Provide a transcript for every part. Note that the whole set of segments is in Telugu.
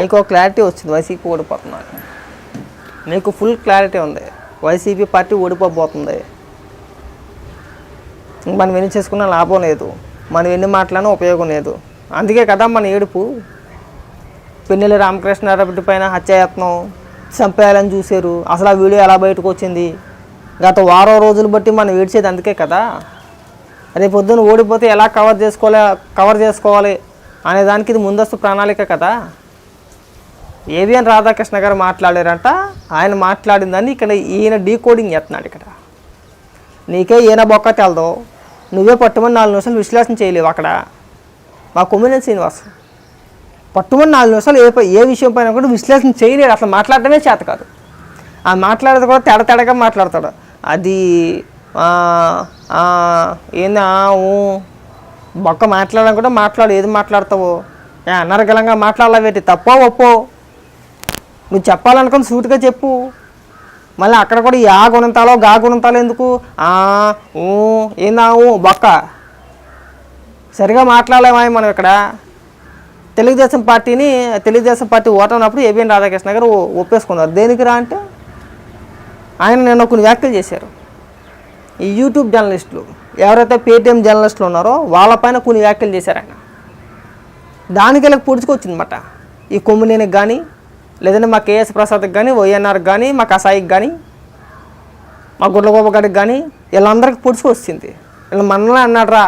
మీకు ఒక క్లారిటీ వచ్చింది వైసీపీ ఓడిపోతున్నాను మీకు ఫుల్ క్లారిటీ ఉంది. వైసీపీ పార్టీ ఓడిపోబోతుంది. మనం ఎన్ని చేసుకున్న లాభం లేదు. మనం ఎన్ని మాట్లాడినా ఉపయోగం లేదు. అందుకే కదా మన ఏడుపు. పెన్నెల రామకృష్ణారెడ్డి పైన హత్యాయత్నం చంపేయాలని చూశారు. అసలు ఆ వీడియో ఎలా బయటకు వచ్చింది? గత వారం రోజులు బట్టి మనం ఏడ్చేది అందుకే కదా. రేపు పొద్దున్న ఓడిపోతే ఎలా కవర్ చేసుకోవాలి కవర్ చేసుకోవాలి అనే దానికి ఇది ముందస్తు ప్రణాళిక కదా. ఏవిఎన్ రాధాకృష్ణ గారు మాట్లాడారంట. ఆయన మాట్లాడిందని ఇక్కడ ఈయన డీకోడింగ్ చేస్తున్నాడు ఇక్కడ. నీకే ఈయన బొక్క తెలదు. నువ్వే పట్టుమని నాలుగు నిమిషాలు విశ్లేషణ చేయలేవు అక్కడ. మా కొమ్మినేని శ్రీనివాస్. పట్టుమని నాలుగు నిమిషాలు ఏ ఏ విషయం పైన కూడా విశ్లేషణ చేయలేడు. అసలు మాట్లాడటమే చేత కాదు. ఆ మాట్లాడేది కూడా తెడ తెడగా మాట్లాడతాడు. అది ఆ, ఏంది ఊ. బొక్క మాట్లాడడం కూడా మాట్లాడు. ఏది మాట్లాడతావు? ఏ అనర్గలంగా మాట్లాడలేవేటి? తప్పో ఒప్పో? నువ్వు చెప్పాలనుకుని సూటిగా చెప్పు. మళ్ళీ అక్కడ కూడా యా గుణంతాలో గా గుణంతాలో ఎందుకు? ఆ ఊ ఏందా ఊ బొక్క. సరిగా మాట్లాడలేమా మనం ఇక్కడ? తెలుగుదేశం పార్టీని తెలుగుదేశం పార్టీ ఓటమినప్పుడు ఏబిఎన్ రాధాకృష్ణ గారు ఒప్పేసుకున్నారు. దేనికి రా అంటే? ఆయన నిన్న కొన్ని వ్యాఖ్యలు చేశారు. ఈ యూట్యూబ్ జర్నలిస్టులు ఎవరైతే పేటీఎం జర్నలిస్టులు ఉన్నారో వాళ్ళపైన కొన్ని వ్యాఖ్యలు చేశారు ఆయన. దానికి ఇలా పొడుచుకొచ్చిందన్నమాట. ఈ కొమ్మునేనికి కానీ లేదంటే మా కేఎస్ ప్రసాద్కి కానీ వైఎన్ఆర్కి కానీ మా కసాయికి కానీ మా గుడ్లగోప గారికి కానీ వీళ్ళందరికీ వచ్చింది. వీళ్ళు మనల్ని అన్నాడు రా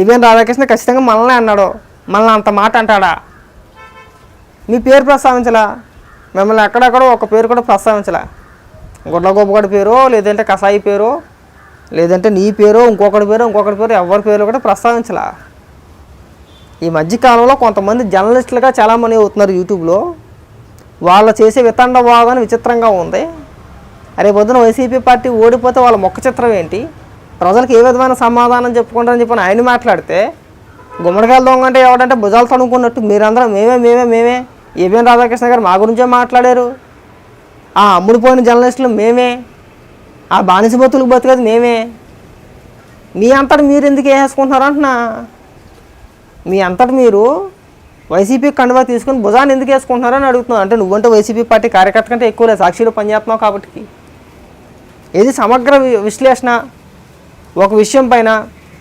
ఏవిఎన్ రాధాకృష్ణ ఖచ్చితంగా మనల్ని అన్నాడు. మనల్ని అంత మాట అంటాడా? మీ పేరు ప్రస్తావించలా? మిమ్మల్ని ఎక్కడెక్కడో ఒక పేరు కూడా ప్రస్తావించలా? గుడ్లగోపగడి పేరు లేదంటే కసాయి పేరు లేదంటే నీ పేరు ఇంకొకటి పేరు ఇంకొకటి పేరు ఎవరి పేరు కూడా ప్రస్తావించలా? ఈ మధ్యకాలంలో కొంతమంది జర్నలిస్టులుగా చాలామంది అవుతున్నారు యూట్యూబ్లో. వాళ్ళు చేసే వితండ భాగం విచిత్రంగా ఉంది. అరే పొద్దున వైసీపీ పార్టీ ఓడిపోతే వాళ్ళ మొక్క చిత్రం ఏంటి? ప్రజలకు ఏ విధమైన సమాధానం చెప్పుకుంటారని చెప్పి ఆయన మాట్లాడితే గుమ్మడికాయలు దొంగ అంటే ఎవడంటే భుజాలు తడుముకున్నట్టు మీరందరం మేమే మేమే మేమే. ఏబిఎన్ రాధాకృష్ణ గారు మా గురించే మాట్లాడారు. ఆ అమ్ముడిపోయిన జర్నలిస్టులు మేమే. ఆ బానిస బతులకు బతికేది మేమే. మీ అంతటా మీరు ఎందుకు వేసేసుకుంటున్నారు అంటున్నా? మీ అంతటి మీరు వైసీపీ కండువా తీసుకుని భుజాన్ని ఎందుకు వేసుకుంటున్నారని అడుగుతున్నాను అంటే నువ్వంటే వైసీపీ పార్టీ కార్యకర్త కంటే ఎక్కువ లేదు సాక్షిలో పనిచేస్తున్నావు కాబట్టి ఇది సమగ్ర విశ్లేషణ ఒక విషయం పైన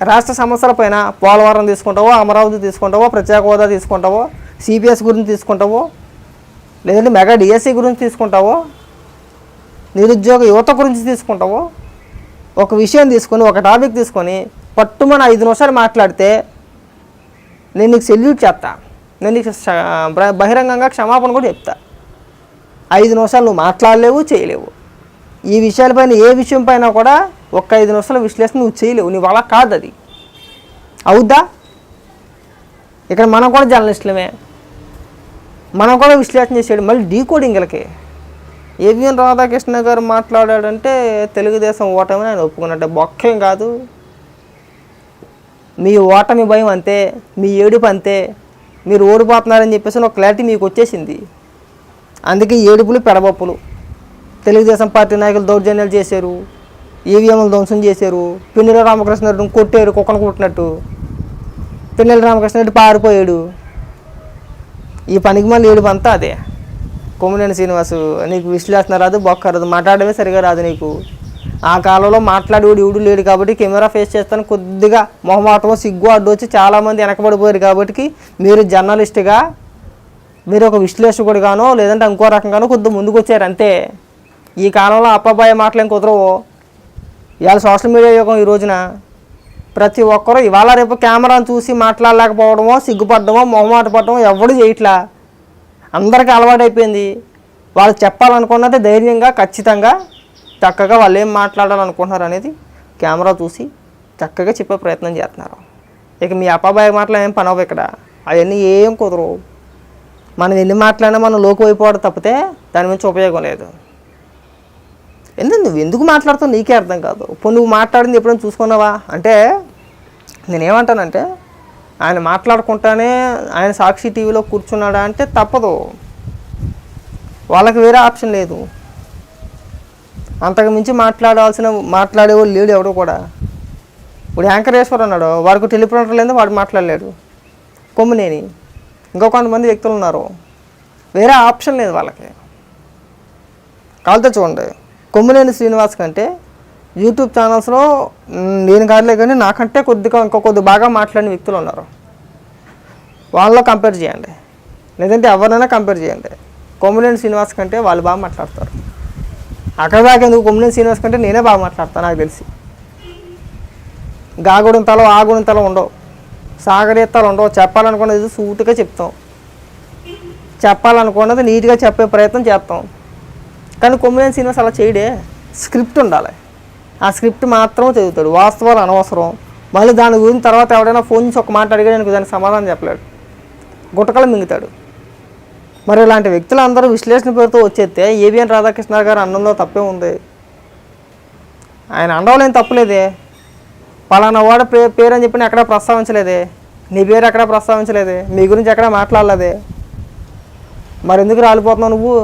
రాష్ట్ర సమస్యల పైన పోలవరం తీసుకుంటావో అమరావతి తీసుకుంటావో ప్రత్యేక హోదా తీసుకుంటావో సిపిఎస్ గురించి తీసుకుంటావో లేదంటే మెగా డిఎస్సి గురించి తీసుకుంటావో నిరుద్యోగ యువత గురించి తీసుకుంటావో ఒక విషయం తీసుకొని ఒక టాపిక్ తీసుకొని పట్టుమని ఐదు నిమిషాలు మాట్లాడితే నేను నీకు సెల్యూట్ చేస్తా. నేను నీకు బహిరంగంగా క్షమాపణ కూడా చెప్తా. ఐదు నిమిషాలు నువ్వు మాట్లాడలేవు చేయలేవు. ఈ విషయాలపైన ఏ విషయం పైన కూడా ఒక్క ఐదు నిమిషాల విశ్లేషణ నువ్వు చేయలేవు. నీ వల్ల కాదు అది. అవుద్దా? ఇక్కడ మనం కూడా జర్నలిస్టులమే. మనం కూడా విశ్లేషణ చేసాడు మళ్ళీ డీకోడింగ్ వీళ్ళకి. ఏవిఎన్ రాధాకృష్ణ గారు మాట్లాడాడంటే తెలుగుదేశం ఓటమి ఆయన ఒప్పుకున్నట్టే బొక్కేం కాదు. మీ ఓటమి భయం అంతే మీ ఏడుపు అంతే మీరు ఓడిపోతున్నారని చెప్పేసి ఒక క్లారిటీ మీకు వచ్చేసింది. అందుకే ఏడుపులు పెడబప్పులు. తెలుగుదేశం పార్టీ నాయకులు దౌర్జన్యాలు చేశారు ఈవీఎంలు ధ్వంసం చేశారు పిన్నెల రామకృష్ణారెడ్డిని కొట్టారు కుక్కను కొట్టినట్టు. పిన్నెల రామకృష్ణారెడ్డి పారిపోయాడు. ఈ పనికి మళ్ళీ ఏడుపు అంతా అదే. కొమ్మినేని శ్రీనివాసు నీకు విశ్లేషణ రాదు బొక్క రాదు మాట్లాడమే సరిగా రాదు నీకు. ఆ కాలంలో మాట్లాడేవాడు ఎవడు లేడు కాబట్టి కెమెరా ఫేస్ చేస్తాను. కొద్దిగా మొహమాటం సిగ్గు అడ్డు వచ్చి చాలామంది వెనకబడిపోయారు కాబట్టి మీరు జర్నలిస్ట్గా మీరు ఒక విశ్లేషకుడిగానో లేదంటే ఇంకో రకంగానో కొద్దిగా ముందుకు వచ్చారు అంతే. ఈ కాలంలో అప్పబాయ మాటలు ఏం కుదరవు. ఇవాళ సోషల్ మీడియా యుగం ఈ రోజున ప్రతి ఒక్కరూ ఇవాళ రేపు కెమెరాను చూసి మాట్లాడలేకపోవడమో సిగ్గుపడడమో మొహమాట పడడమో ఎవడు చేయట్లా. అందరికీ అలవాటైపోయింది. వాళ్ళు చెప్పాలనుకున్నది ధైర్యంగా ఖచ్చితంగా చక్కగా వాళ్ళు ఏం మాట్లాడాలనుకుంటున్నారు అనేది కెమెరా చూసి చక్కగా చెప్పే ప్రయత్నం చేస్తున్నారు. ఇక మీ అప్పాబాయి మాటలు ఏం పనవు ఇక్కడ. అవన్నీ ఏం కుదరవు. మనం ఎన్ని మాట్లాడినా మనం లోకు అయిపోవడం తప్పితే దాని నుంచి ఉపయోగం లేదు. ఎందుకు నువ్వు ఎందుకు మాట్లాడుతావు నీకే అర్థం కాదు. ఇప్పుడు నువ్వు మాట్లాడింది ఎప్పుడైనా చూసుకున్నావా? అంటే నేనేమంటానంటే ఆయన మాట్లాడుకుంటానే ఆయన సాక్షి టీవీలో కూర్చున్నాడా అంటే తప్పదు. వాళ్ళకి వేరే ఆప్షన్ లేదు. అంతకు మించి మాట్లాడాల్సిన మాట్లాడేవాళ్ళు లేడు ఎవడు కూడా. ఇప్పుడు యాంకరేశ్వర్ అన్నాడు వాడికి టెలిప్రాంటర్ లేదు వాడు మాట్లాడలేడు. కొమ్మునేని ఇంకో కొంతమంది వ్యక్తులు ఉన్నారు. వేరే ఆప్షన్ లేదు వాళ్ళకి. కావాలితే చూడండి. కొమ్మునేని శ్రీనివాస్ కంటే యూట్యూబ్ ఛానల్స్లో నేను కాదులే కానీ నాకంటే కొద్దిగా ఇంకో కొద్ది బాగా మాట్లాడిన వ్యక్తులు ఉన్నారు. వాళ్ళలో కంపేర్ చేయండి. లేదంటే ఎవరినైనా కంపేర్ చేయండి. కొమ్ములేని శ్రీనివాస్ కంటే వాళ్ళు బాగా మాట్లాడతారు. అక్కడ దాకా ఎందుకు కొమ్మినేని శ్రీనివాస్ కంటే నేనే బాగా మాట్లాడతాను నాకు తెలిసి. గాగుడంతలో ఆగుడంతలో ఉండవు. సాగరీతాలు ఉండవు. చెప్పాలనుకున్నది సూటుగా చెప్తాం. చెప్పాలనుకున్నది నీట్గా చెప్పే ప్రయత్నం చేస్తాం. కానీ కొమ్మినేని శ్రీనివాస్ అలా చేయడే. స్క్రిప్ట్ ఉండాలి. ఆ స్క్రిప్ట్ మాత్రం చదువుతాడు. వాస్తవాలు అనవసరం. మళ్ళీ దాని గురించి తర్వాత ఎవడైనా ఫోన్ చేసి ఒక మాట అడిగాడు దానికి సమాధానం చెప్పలేడు. గుటకలు మింగుతాడు. మరి ఇలాంటి వ్యక్తులు అందరూ విశ్లేషణ పేరుతో వచ్చేస్తే ఏబిఎన్ రాధాకృష్ణ గారు అన్నంలో తప్పే ఉంది. ఆయన అండవలేని తప్పులేదే పలానా వాడ పే పేరు అని చెప్పి ఎక్కడా ప్రస్తావించలేదే. నీ పేరు ఎక్కడా ప్రస్తావించలేదే. మీ గురించి ఎక్కడా మాట్లాడలేదే. మరి ఎందుకు రాలిపోతున్నావు నువ్వు?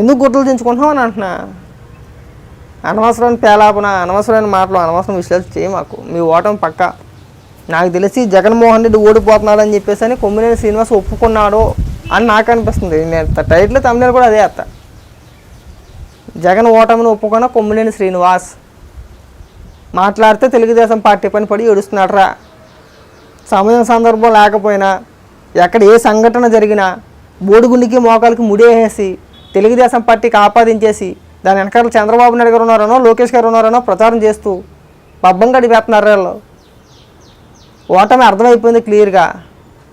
ఎందుకు గుర్తులు దించుకుంటున్నావు అని అంటున్నా. అనవసరమైన పేలాపన అనవసరమైన మాటలు అనవసరం విశ్లేషణ చేయి మాకు. మీ ఓటమి పక్కా. నాకు తెలిసి జగన్మోహన్ రెడ్డి ఓడిపోతున్నాడు అని చెప్పేసి అని కొమ్మినేని శ్రీనివాస్ ఒప్పుకున్నాడు అని నాకు అనిపిస్తుంది. నేను టైటిల్ తమిళ కూడా అదే అత్త జగన్ ఓటమిని ఒప్పుకున్న కొమ్మినేని శ్రీనివాస్. మాట్లాడితే తెలుగుదేశం పార్టీ పని పడి ఏడుస్తున్నాడరా. సమయం సందర్భం లేకపోయినా ఎక్కడ ఏ సంఘటన జరిగినా బోడిగుండికి మోకాలకి ముడేసేసి తెలుగుదేశం పార్టీకి ఆపాదించేసి దాని వెనకాల చంద్రబాబు నాయుడు గారు ఉన్నారనో లోకేష్ గారు ఉన్నారనో ప్రచారం చేస్తూ పబ్బం గడిపేస్తున్నారు వాళ్ళు? ఓటమి అర్థమైపోయింది క్లియర్గా.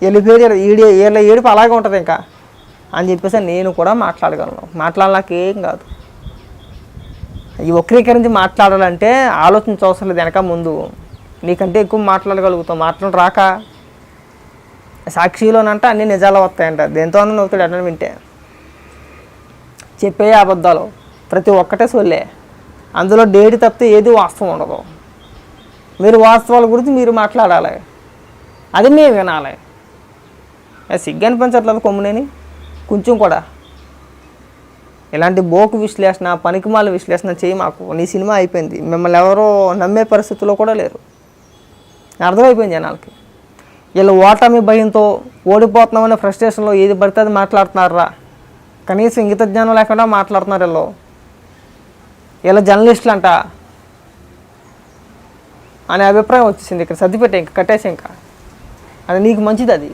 వెళ్ళిపోయి ఈడి ఏళ్ళ ఏడుపు అలాగే ఉంటుంది ఇంకా. అని చెప్పేసి నేను కూడా మాట్లాడగలను. మాట్లాడలేకేం కాదు. ఈ వక్రీకరించి మాట్లాడాలంటే ఆలోచించవసరం లేదు వెనక ముందు. నీకంటే ఎక్కువ మాట్లాడగలుగుతాం. మాట్లాడు రాక. సాక్షిలోనంటే అన్ని నిజాలు వస్తాయంట. దేంతో నవ్వుతాడు అన్న వింటే. చెప్పే అబద్ధాలు ప్రతి ఒక్కటే సొల్లే. అందులో డేట్ తప్పితే ఏది వాస్తవం ఉండదు. మీరు వాస్తవాల గురించి మీరు మాట్లాడాలి. అది మేము వినాలి. సిగ్గు అనిపించట్లేదు కొమ్మునేని. కొంచెం కూడా. ఇలాంటి బోకు విశ్లేషణ పనికిమాల విశ్లేషణ చేయి మాకు. నీ సినిమా అయిపోయింది. మిమ్మల్ని ఎవరో నమ్మే పరిస్థితిలో కూడా లేరు. అర్థమైపోయింది జనాలకి. వీళ్ళు ఓటమి భయంతో ఓడిపోతున్నామనే ఫ్రస్ట్రేషన్లో ఏది పడితే అది మాట్లాడుతున్నారా? కనీసం ఇంగిత జ్ఞానం లేకుండా మాట్లాడుతున్నారు వీళ్ళు. వీళ్ళు జర్నలిస్టులు అంట అనే అభిప్రాయం వచ్చేసింది ఇక్కడ. సర్దిపెట్టే ఇంకా కట్టేసి ఇంకా. అది నీకు మంచిది అది.